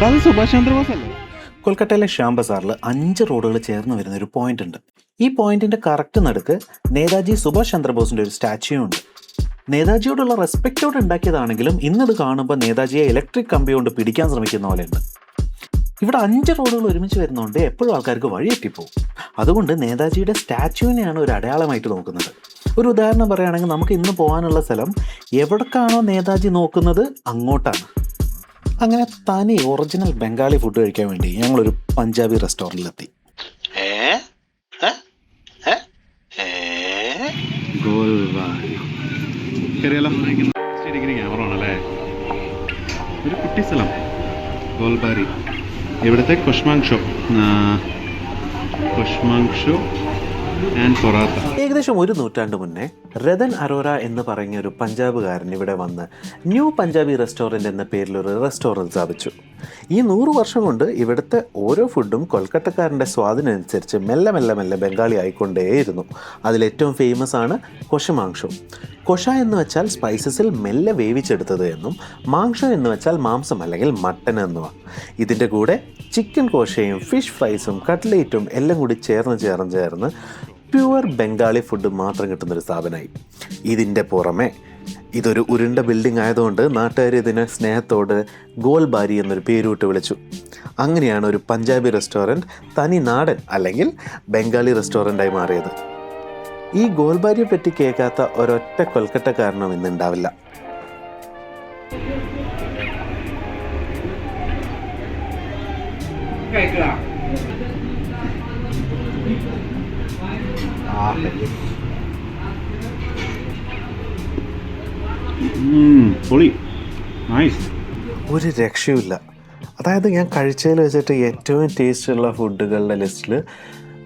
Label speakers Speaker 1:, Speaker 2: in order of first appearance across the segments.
Speaker 1: സുഭാഷ്
Speaker 2: കൊൽക്കത്തയിലെ ശ്യാം ബസാറിൽ അഞ്ച് റോഡുകൾ ചേർന്ന് വരുന്ന ഒരു പോയിന്റ് ഉണ്ട് ഈ പോയിന്റിന്റെ കറക്റ്റ് നടുക്ക് നേതാജി സുഭാഷ് ചന്ദ്രബോസിന്റെ ഒരു സ്റ്റാച്യു ഉണ്ട്. നേതാജിയോടുള്ള റെസ്പെക്റ്റോടെ ഉണ്ടാക്കിയതാണെങ്കിലും ഇന്നത് കാണുമ്പോൾ നേതാജിയെ ഇലക്ട്രിക് കമ്പി കൊണ്ട് പിടിക്കാൻ ശ്രമിക്കുന്ന പോലെയുണ്ട്. ഇവിടെ അഞ്ച് റോഡുകൾ ഒരുമിച്ച് വരുന്നതുകൊണ്ട് എപ്പോഴും ആൾക്കാർക്ക് വഴി വഴിയെറ്റിപ്പോവും അതുകൊണ്ട് നേതാജിയുടെ സ്റ്റാച്യുവിനെയാണ് ഒരു അടയാളമായിട്ട് നോക്കുന്നത്. ഒരു ഉദാഹരണം പറയുകയാണെങ്കിൽ നമുക്ക് ഇന്ന് പോകാനുള്ള സ്ഥലം എവിടേക്കാണോ നേതാജി നോക്കുന്നത് അങ്ങോട്ടാണ്. അങ്ങനെ തനി ഒറിജിനൽ ബംഗാളി ഫുഡ് കഴിക്കാൻ വേണ്ടി ഞങ്ങളൊരു പഞ്ചാബി
Speaker 1: റെസ്റ്റോറന്റിലെത്തി ഒരു കുട്ടി സ്ഥലം. ഗോൾബാരി. ഇവിടുത്തെ കുഷ്മാങ്ഷോ? കുഷ്മാങ്ഷോ
Speaker 2: ഏകദേശം ഒരു നൂറ്റാണ്ട് മുന്നേ രതൻ അറോറ എന്ന് പറഞ്ഞ ഒരു പഞ്ചാബുകാരൻ ഇവിടെ വന്ന് ന്യൂ പഞ്ചാബി റെസ്റ്റോറന്റ് എന്ന പേരിൽ ഒരു റെസ്റ്റോറന്റ് സ്ഥാപിച്ചു. ഈ നൂറ് വർഷം കൊണ്ട് ഇവിടുത്തെ ഓരോ ഫുഡും കൊൽക്കത്തക്കാരന്റെ സ്വാദിനനുസരിച്ച് മെല്ലെ മെല്ലെ മെല്ലെ ബംഗാളി ആയിക്കൊണ്ടേയിരുന്നു. അതിലേറ്റവും ഫേമസ് ആണ് കൊഷമാംഷോ കൊഷ എന്ന് വെച്ചാൽ സ്പൈസസിൽ മെല്ലെ വേവിച്ചെടുത്തത് എന്നും മാംസം എന്ന് വെച്ചാൽ മാംസം അല്ലെങ്കിൽ മട്ടൻ എന്നുമാണ്. ഇതിന്റെ കൂടെ ചിക്കൻ കോശയും ഫിഷ് ഫ്രൈസും കട്ട്ലേറ്റും എല്ലാം കൂടി ചേർന്ന് ചേർന്ന് ചേർന്ന് പ്യുവർ ബംഗാളി ഫുഡ് മാത്രം കിട്ടുന്നൊരു സ്ഥാപനമായി ഇതിന്റെ പുറമെ ഇതൊരു ഉരുണ്ട ബിൽഡിംഗ് ആയതുകൊണ്ട് നാട്ടുകാർ ഇതിനെ സ്നേഹത്തോട് ഗോൽബാരി എന്നൊരു പേരൂട്ട് വിളിച്ചു. അങ്ങനെയാണ് ഒരു പഞ്ചാബി റെസ്റ്റോറന്റ് തനി നാടൻ അല്ലെങ്കിൽ ബംഗാളി റെസ്റ്റോറന്റായി മാറിയത്. ഈ ഗോൽബാരിയെ പറ്റി കേൾക്കാത്ത ഒരൊറ്റ കൊൽക്കട്ടക്കാരനും ഇന്ന് ഉണ്ടാവില്ല
Speaker 1: പൊളി. നൈസ്
Speaker 2: ഒരു രക്ഷയുമില്ല. അതായത് ഞാൻ കഴിച്ചതിൽ വെച്ചിട്ട് ഏറ്റവും ടേസ്റ്റുള്ള ഫുഡുകളുടെ ലിസ്റ്റിൽ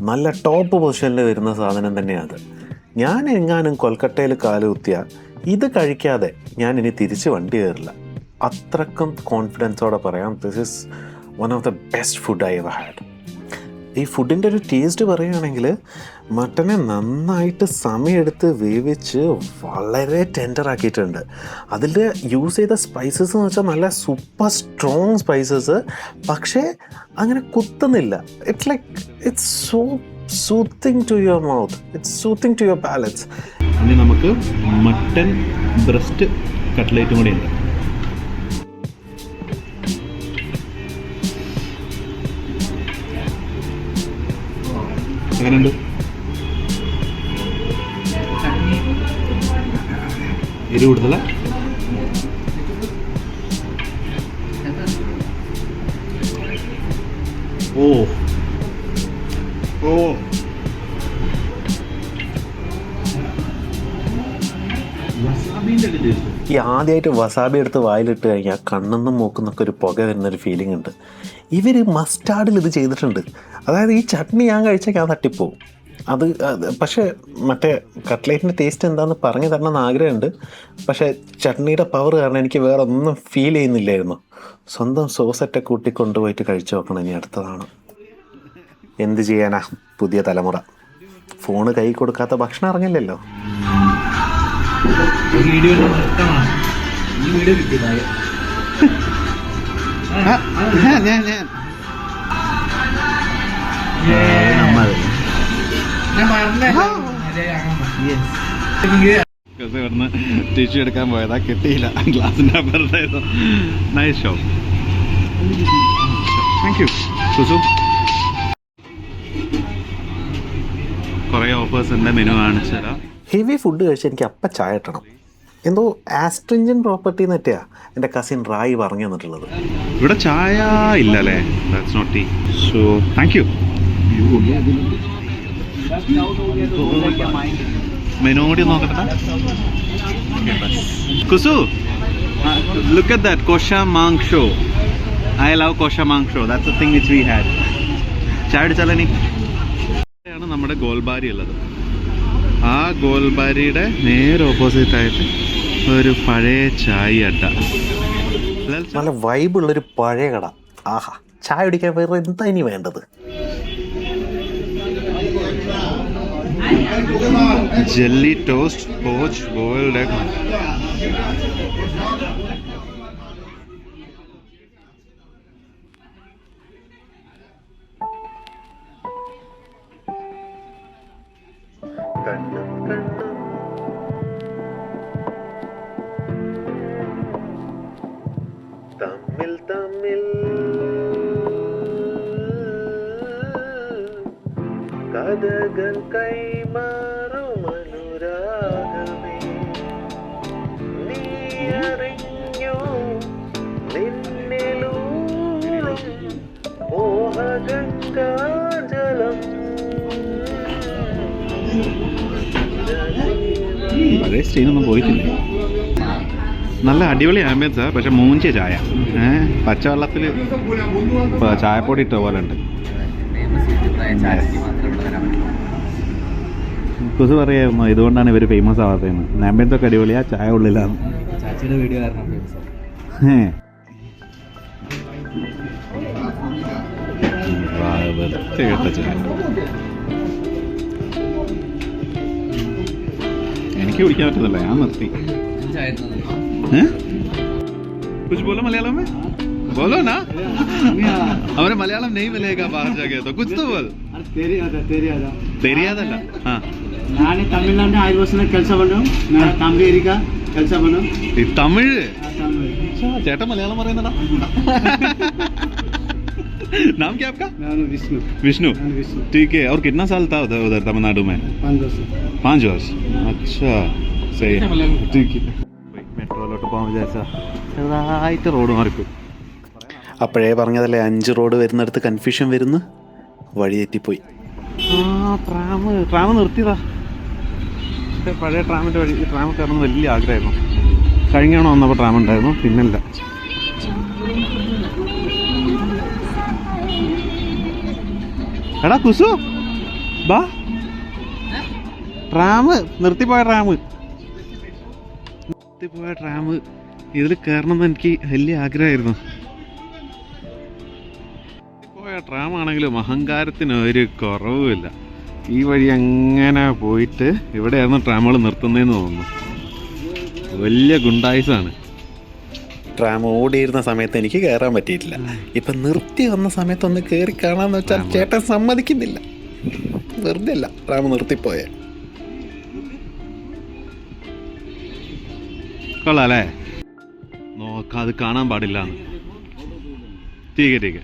Speaker 2: നല്ല ടോപ്പ് പൊസിഷനിൽ വരുന്ന സാധനം തന്നെയാണ് ഞാൻ എങ്ങാനും കൊൽക്കട്ടയിൽ കാലുകുത്തിയാൽ ഇത് കഴിക്കാതെ ഞാൻ ഇനി തിരിച്ച് വണ്ടി കയറില്ല. അത്രക്കും കോൺഫിഡൻസോടെ പറയാം this is one of the best food I had ഈ ഫുഡിന്റെ ഒരു ടേസ്റ്റ് പറയുകയാണെങ്കിൽ മട്ടനെ നന്നായിട്ട് സമയമെടുത്ത് വേവിച്ച് വളരെ ടെൻഡർ ആക്കിയിട്ടുണ്ട്. അതിൽ യൂസ് ചെയ്ത സ്പൈസസ് എന്ന് വെച്ചാൽ നല്ല സൂപ്പർ സ്ട്രോങ് സ്പൈസസ് പക്ഷേ അങ്ങനെ കുത്തുന്നില്ല. It's like it's so soothing to your mouth it's soothing to your palates
Speaker 1: ഇനി നമുക്ക് മട്ടൻ ബ്രസ്റ്റ് കട്ട്ലേറ്റും കൂടി ഉണ്ട്. എങ്ങനെയുണ്ട്? എരി കൂടുതല? ഓ. ഓ
Speaker 2: ഈ ആദ്യമായിട്ട് വസാബി എടുത്ത് വായിലിട്ട് കഴിഞ്ഞാൽ കണ്ണെന്നും മൂക്കുന്നൊക്കെ ഒരു പുക വരുന്നൊരു ഫീലിംഗ് ഉണ്ട്. ഇവർ മസ്റ്റാർഡിൽ ഇത് ചെയ്തിട്ടുണ്ട്. അതായത് ഈ ചട്നി ഞാൻ കഴിച്ചാൽ ഞാൻ തട്ടിപ്പോവും. അത് പക്ഷേ മറ്റേ കട്ട്ലേറ്റിന്റെ ടേസ്റ്റ് എന്താണെന്ന് പറഞ്ഞു തരണമെന്ന് ആഗ്രഹമുണ്ട്. പക്ഷേ ചട്നിയുടെ പവർ കാരണം എനിക്ക് വേറെ ഒന്നും ഫീൽ ചെയ്യുന്നില്ലായിരുന്നു. സ്വന്തം സോസൊക്കെ കൂട്ടി കൊണ്ടുപോയിട്ട് കഴിച്ചു നോക്കണം ഇനി അടുത്തതാണ്. എന്ത് ചെയ്യാനാ പുതിയ തലമുറ? ഫോണ് കൈ കൊടുക്കാത്ത ഭക്ഷണം ഇറങ്ങില്ലല്ലോ
Speaker 3: വീഡിയോ നിർത്തണം. ഈ വീഡിയോ കിട്ടിയതായ.
Speaker 1: ഞാൻ ഞാൻ ഇവിടുന്ന് ടിഷ്യൂ എടുക്കാൻ പോയതാ. കിട്ടിയില്ല. ഗ്ലാസിന്റെ അപ്പുറത്തായിരുന്നു. Nice show thank you Susu. കുറേ ഓഫേഴ്സ് ഉണ്ട്. മെനു കാണിച്ചു തരാം
Speaker 2: ഹെവി ഫുഡ് കഴിച്ച് എനിക്ക് അപ്പം ചായ കിട്ടണം. എന്തോ ആസ്ട്രിഞ്ചൻ പ്രോപ്പർട്ടി എന്നൊക്കെയാ എന്റെ കസിൻ റായി പറഞ്ഞു തന്നിട്ടുള്ളത്.
Speaker 1: ഇവിടെ ചായ ഇല്ല അല്ലേ that's not tea so thank you മെനോടി Kusu look at that kosha mangsho I love kosha mangsho that's a thing which we had ചായ അടിച്ചാലനി ആണ് നമ്മുടെ ഗോൽബാരി ഉള്ളത്. ആ ഗോൽബാരിയുടെ നേരെ ഓപ്പോസിറ്റ് ആയിട്ട് ഒരു പഴയ ചായ അട്ട.
Speaker 2: നല്ല വൈബുള്ളൊരു പഴയ കട. ആഹാ ചായ കുടിക്കാൻ വേറെ എന്താ ഇനി വേണ്ടത്?
Speaker 1: jelly കണ്ണും കണ്ണും തമ്മിൽ തമ്മിൽ
Speaker 2: കഥകൾ
Speaker 1: ചെയ്യുന്നൊന്നും പോയിട്ടില്ല. നല്ല അടിപൊളി ആംബിയൻസ് പക്ഷെ മൂഞ്ചിയ ചായ. ഏഹ് പച്ചവെള്ളത്തിൽ ചായപ്പൊടി ഇട്ട പോലെ ഉണ്ട് കുസ് പറയായിരുന്നു ഇതുകൊണ്ടാണ് ഇവർ ഫേമസ് ആവാത്തതെന്ന്. ആംബിയൻസ് ഒക്കെ അടിപൊളിയാ ചായ ഉള്ളിലാണ്
Speaker 3: ചാച്ചിയുടെ വീഡിയോ കാരണം ഫേമസ്
Speaker 1: ഏഹ്. വൃത്തികെട്ട ചായ. എനിക്ക് പിടിക്കാൻ പറ്റുന്നില്ല ഞാൻ നിർത്തി कुछ बोलो मलयालम में बोलो ना हमारे मलयालम नहीं मिलेगा बाहर जाके तो कुछ तो बोल
Speaker 4: तेरी आदा
Speaker 1: तेरी आदा तेरी आदा ना हाँ
Speaker 4: ನಾನು ತಮಿಳ್ನಾಡಿನ ಐದು ವರ್ಷನ ಕೆಲಸ ಬಂದು ನಾನು ತಾಂಬೇರಿಗ ಕೆಲಸ ಬಂದು ತಮಿಳ್
Speaker 1: ചേട്ടൻ മലയാളം പറയുന്നടാ नाम क्या आपका? विष्णु।
Speaker 4: विष्णु।
Speaker 1: ठीक है और कितना साल था उधर उधर तमिलनाडु में? पाँच वर्ष। अच्छा സഹി മെട്രോയിലോട്ട് പോകാൻ വിചാരിച്ച ചെറുതായിട്ട് റോഡ് മാറിപ്പോയി.
Speaker 2: അപ്പോഴേ പറഞ്ഞതല്ലേ അഞ്ച് റോഡ് വരുന്നിടത്ത് കൺഫ്യൂഷൻ വരുന്നു? വഴി തെറ്റിപ്പോയി.
Speaker 1: ട്രാം ട്രാം നിർത്തിയതാ. പഴയ ട്രാമിന്റെ വഴി ട്രാം കയറണമെന്ന് വലിയ ആഗ്രഹമായിരുന്നു. കഴിഞ്ഞാണോ വന്നപ്പോൾ ട്രാം ഉണ്ടായിരുന്നു പിന്നല്ല. എടാ കുസു. ബാ. ട്രാം നിർത്തിപ്പോയ ട്രാം. നിർത്തിപ്പോയ ട്രാം. ഇതിൽ കയറണം എന്ന് എനിക്ക് വലിയ ആഗ്രഹമായിരുന്നു. പോയ ട്രാമാണെങ്കിലും അഹങ്കാരത്തിന് ഒരു കുറവുമില്ല. ഈ വഴി അങ്ങനെ പോയിട്ട് ഇവിടെയായിരുന്നു ട്രാമുകൾ നിർത്തുന്നതെന്ന് തോന്നുന്നു. വലിയ ഗുണ്ടായുസാണ്.
Speaker 2: ട്രാം ഓടിയിരുന്ന സമയത്ത് എനിക്ക് കയറാൻ പറ്റിയിട്ടില്ല. ഇപ്പൊ നിർത്തി വന്ന സമയത്ത് ഒന്ന് കയറി കാണാന്ന് വെച്ചാൽ ചേട്ടൻ സമ്മതിക്കുന്നില്ല. വെറുതെ അല്ല ട്രാം നിർത്തിപ്പോയ.
Speaker 1: കൊള്ളാം നോക്കാതെ നോക്കാം കാണാൻ പാടില്ല ടീക്കെ ടീക്കെ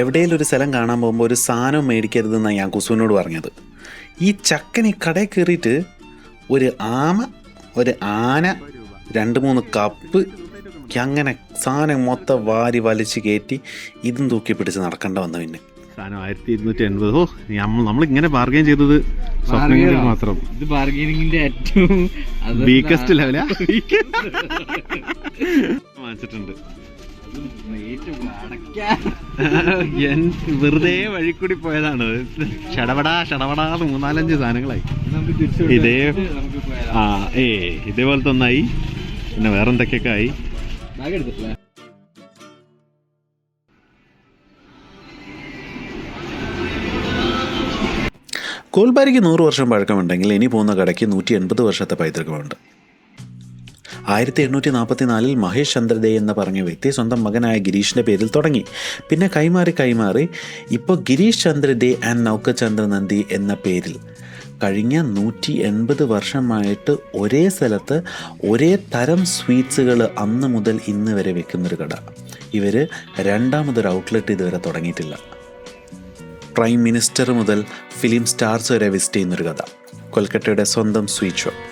Speaker 2: എവിടെയെങ്കിലും ഒരു സ്ഥലം കാണാൻ പോകുമ്പോൾ ഒരു സാധനം മേടിക്കരുതെന്നാണ് ഞാൻ കുസുവിനോട് പറഞ്ഞത്. ഈ ചക്കനി കടയിൽ കയറിയിട്ട് ഒരു ആമ ഒരു ആന രണ്ട് മൂന്ന് കപ്പ് അങ്ങനെ സാധനം മൊത്തം വാരി വലിച്ച് കയറ്റി ഇതും തൂക്കി പിടിച്ച് നടക്കേണ്ട വന്നു പിന്നെ.
Speaker 1: സാധനം ആയിരത്തി ഇരുന്നൂറ്റി എൺപത് ഓ നമ്മൾ ഇങ്ങനെ ബാർഗെയിൻ ചെയ്തത് സ്വപ്നങ്ങളിൽ മാത്രം.
Speaker 3: ഇത് ബാർഗെയിനിങ്ങിന്റെ ഏറ്റവും
Speaker 1: വീക്കസ്റ്റ് ലെവലാ വാങ്ങിച്ചിട്ടുണ്ട്. വെറുതെ വഴിക്കൂടി കൂടി പോയതാണ് ഷടപടാ ഷടപടാന്ന് മൂന്നാലഞ്ച് സാധനങ്ങളായി. ഇതേ ആ ഏ ഇതേപോലത്തെ ഒന്നായി. പിന്നെ വേറെന്തൊക്കെയൊക്കെ ആയി?
Speaker 2: കോൽബാരിക്ക് നൂറ് വർഷം പഴക്കമുണ്ടെങ്കിൽ ഇനി പോകുന്ന കടയ്ക്ക് നൂറ്റി എൺപത് വർഷത്തെ പൈതൃകമുണ്ട്. ആയിരത്തി എണ്ണൂറ്റി നാൽപ്പത്തി നാലിൽ മഹേഷ് ചന്ദ്രദേ എന്ന് പറഞ്ഞ വ്യക്തി സ്വന്തം മകനായ ഗിരീഷിന്റെ പേരിൽ തുടങ്ങി. പിന്നെ കൈമാറി കൈമാറി ഇപ്പോൾ ഗിരീഷ് ചന്ദ്രദേ ആൻഡ് നൗക്കചന്ദ്ര നന്ദി എന്ന പേരിൽ. കഴിഞ്ഞ നൂറ്റി എൺപത് വർഷമായിട്ട് ഒരേ സ്ഥലത്ത് ഒരേ തരം സ്വീറ്റ്സുകൾ അന്ന് മുതൽ ഇന്ന് വരെ വെക്കുന്നൊരു കട. ഇവർ രണ്ടാമതൊരു ഔട്ട്ലെറ്റ് ഇതുവരെ തുടങ്ങിയിട്ടില്ല. പ്രൈം മിനിസ്റ്റർ മുതൽ ഫിലിം സ്റ്റാർസ് വരെ വിസിറ്റ് ചെയ്യുന്നൊരു കഥ. കൊൽക്കത്തയുടെ സ്വന്തം സ്വീറ്റ് ഷോപ്പ്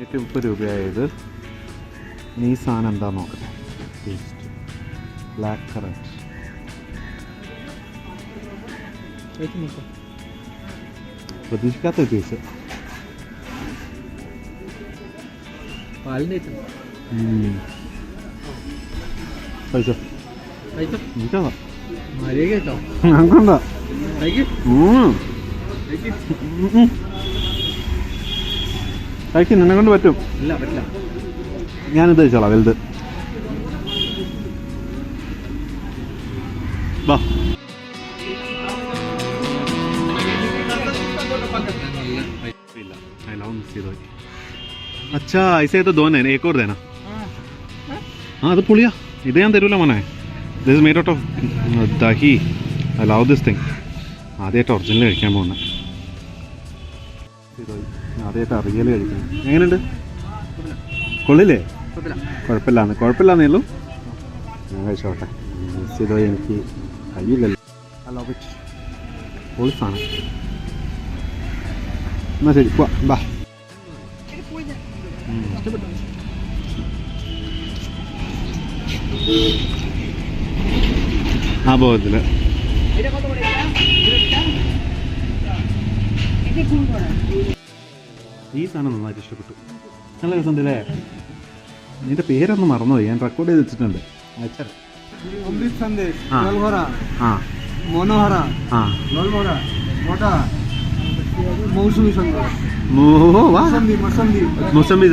Speaker 1: ഏറ്റവും മുപ്പത് രൂപയായത് ഈ സാധനം എന്താ നോക്കട്ടെ? ടേസ്റ്റ് ബ്ലാക്ക് കറക്റ്റ് പ്രതീക്ഷിക്കാത്ത ടേസ്റ്റ്
Speaker 3: പാലിന്റെ
Speaker 1: കഴിച്ചോ
Speaker 3: മര്യാദ കേട്ടോ.
Speaker 1: ഞങ്ങൾക്കുണ്ടോ. കഴിക്കും നിന്നെ കൊണ്ട് പറ്റും
Speaker 3: ഇല്ല പറ്റില്ല
Speaker 1: ഞാനിത് കഴിച്ചോളാം വലുത് വാ ഇല്ല I love मिस ചെയ്തു പോയി. अच्छा ऐसे तो दोन है ना एक और देना हाँ അത് പുളിയാ ഇത് ഞാൻ തരൂല മോനെ this made out of dahi I love this thing ആദ്യമായിട്ട് ഒറിജിനൽ കഴിക്കാൻ പോകുന്നത് ആദ്യമായിട്ട് റിയൽ കഴിക്കണം. എങ്ങനെയുണ്ട്? കൊള്ളില്ലേ? കുഴപ്പമില്ലാന്ന്. കുഴപ്പമില്ലാന്നേ ഞാൻ കഴിച്ചോട്ടെ. മിസ് ചെയ്തോ എനിക്ക് കഴിയില്ലല്ലോ. പോളിസാണ് എന്നാ ശരി പോവാ. ആ ബോധത്തിൽ ഈ സാധനം നന്നായിട്ട് ഇഷ്ടപ്പെട്ടു നല്ല രസമുണ്ടല്ലേ നിന്റെ പേരൊന്ന് മറന്നുപോയി ഞാൻ റെക്കോർഡ് ചെയ്ത് വെച്ചിട്ടുണ്ട് അയച്ചാൽ
Speaker 3: অমৃত সন্দেশ
Speaker 1: হ্যাঁ।
Speaker 3: জলভরা
Speaker 1: ആ
Speaker 3: মনোহরা
Speaker 1: ആ
Speaker 3: জলভরা মোটা মৌসুমি সন্দেশ
Speaker 1: മോ വാ
Speaker 3: মসন্দি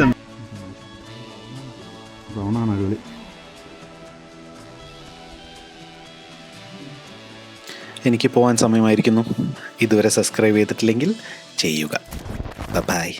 Speaker 2: എനിക്ക് പോകാൻ സമയമായിരിക്കുന്നു. ഇതുവരെ സബ്സ്ക്രൈബ് ചെയ്തിട്ടില്ലെങ്കിൽ ചെയ്യുക. ബൈ